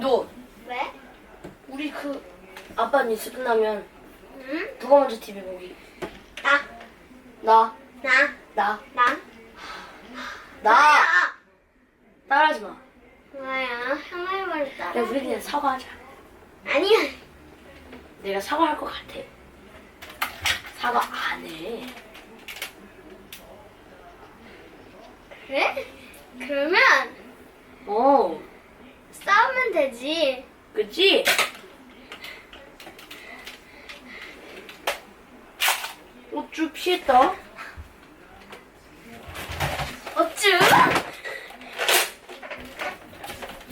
너 왜? 우리 그 아빠 뉴스 끝나면 응? 누가 먼저 TV 보기? 나. 나, 나. 나, 나. 나. 따라하지 마. 뭐야? 말을 따라. 야, 우리 그냥 사과하자. 아니야. 내가 사과할 것 같아. 사과 안 해. 그래? 그러면 어, 싸우면 되지. 그치? 어쭈 피했다. 어쭈?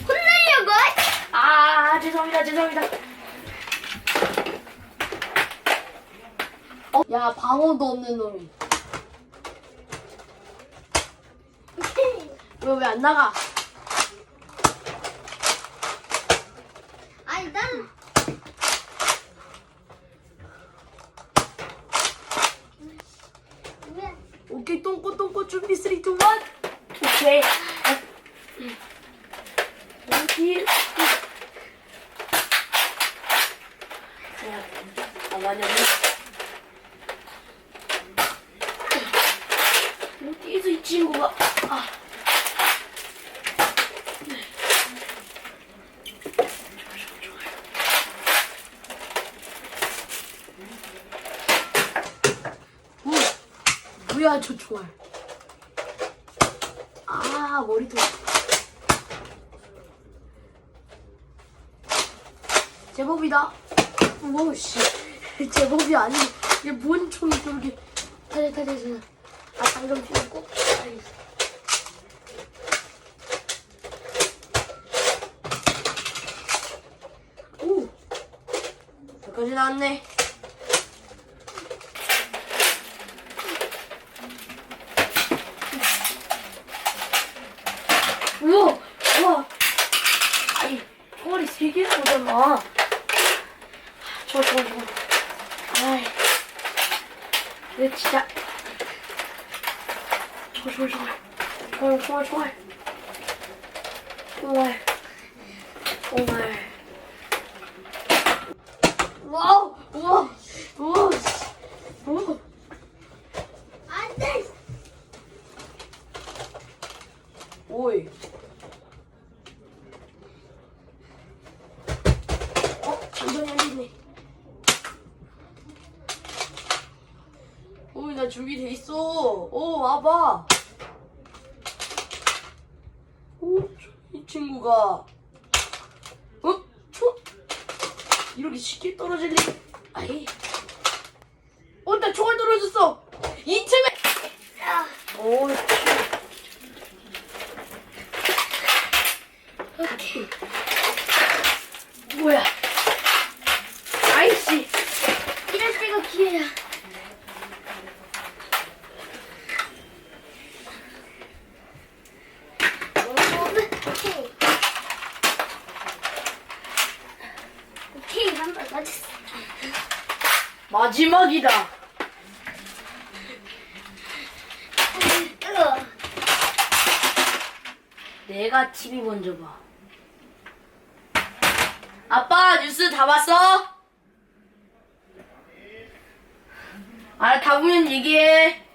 혼내려고? 아, 죄송합니다, 죄송합니다. 어? 야, 방어도 없는 놈이. 왜, 왜 안 나가? 아니 난 왜? 오케이, 똥꼬, 똥꼬, 준비, 3, 2, 1. 오케이. 여기. 아, 많이 없네. 여기서 이 친구가, 아. 오, 뭐야, 저 총알. 아, 머리도. 제법이다. 오, 씨. 제법이 아니. 이게 뭔 총이 저렇게. 타자, 타자, 타자. 아, 방금. 알겠어. 오! 여기까지 나왔네. 우와! 우와! 아니, 총알이 세 개나 오잖아. 좋아, 좋아, 좋아. 아이. 내 진짜. 좋아, 좋아, 좋아. 좋아, 좋아, 좋아. 총알. 총알. 와우! 우와! 우와! 안돼. 오이. 어, 완전히 안 됐네. 오이, 나 준비돼 있어. 오, 와봐. 오, 이 친구가. 어? 초? 이렇게 쉽게 떨어질 리. 아이. 어, 나 총알 떨어졌어. 이쯤에. 아, 오, 오케이. 뭐야? 아이씨. 이럴 때가 기회야. 오케이. 오케이, 한번 맞았어. 마지막이다. 뜨거. 내가 TV 먼저 봐. 아빠 뉴스 다 봤어? 아, 다 보면 얘기해.